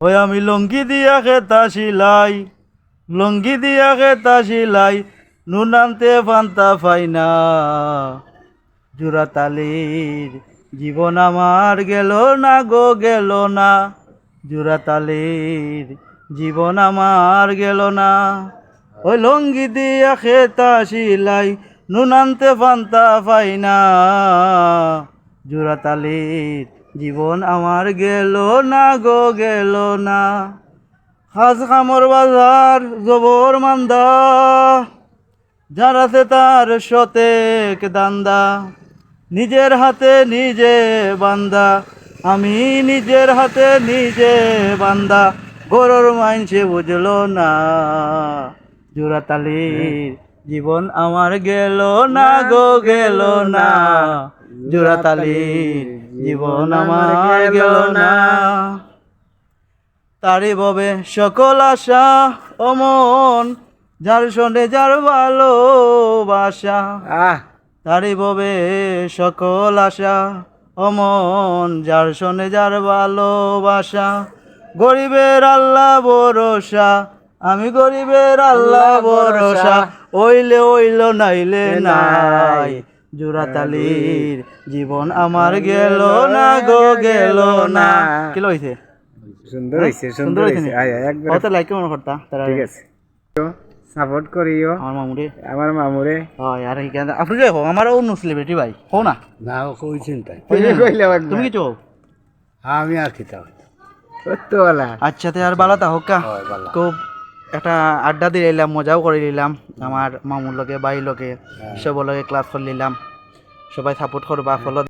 ওই আমি লঙ্গি দিয়া খেতা সিলাই, লঙ্গি দিয়া খেতা সিলাই, নুন আনতে ফান্তা ফাইনা জোড়াতালির জীবন আমার গেল না গো, গেল না। জোড়াতালির জীবন আমার গেল না। ওই লঙ্গি দিয়া খেতা সিলাই, নুন আনতে ফান্তা ফাইনা জোড়াতালির জীবন আমার গেল না গো গেল না। হাজ খামর বাজার জবর মান্দা। যার আছে তার সতেক দান্দা নিজের হাতে নিজে বান্দা। আমি নিজের হাতে নিজে বান্দা গরুর মাইনসে বুঝলো না। জোড়াতালির জীবন আমার গেল না গো গেল না। জোড়াতালির জীবন আমার গেল না। তারি ববে সকল আশা অমন যার শোনে যার ভালোবাসা। তারি ববে সকল আশা অমন যার শোনে যার ভালোবাসা। গরিবের আল্লাহ ভরসা আমি গরিবের আল্লাহ ভরসা। ওইলে ওইল নাইলে নাই। জোড়াতালির জীবন আমার গেল না গো গেল না। কি লইছে সুন্দর হয়েছে সুন্দর হয়েছে হয়েছে নি? আয় আয়, একবার। কত লাইক কেমন করতা তারা ঠিক আছে। সাপোর্ট করিও। আমার মামুরে। আমার মামুরে। হয় আর এখানে আপনি যাই হোক আমার অন্য সেলিব্রিটি ভাই। হো না? না কই চিন্তাই তুমি কইলে তুমি কিছু হও? আমি আর খিতা কতলা আচ্ছা তে আর বালা তা হোক কা? হয় বালা। খুব একটা আড্ডা দিয়ে নিলাম মজাও করে নিলাম। আমার মামুর লগে বাড়ির লোকে সব লগে ক্লাস করে নিলাম। সবাই সাপোর্ট করবা ফলো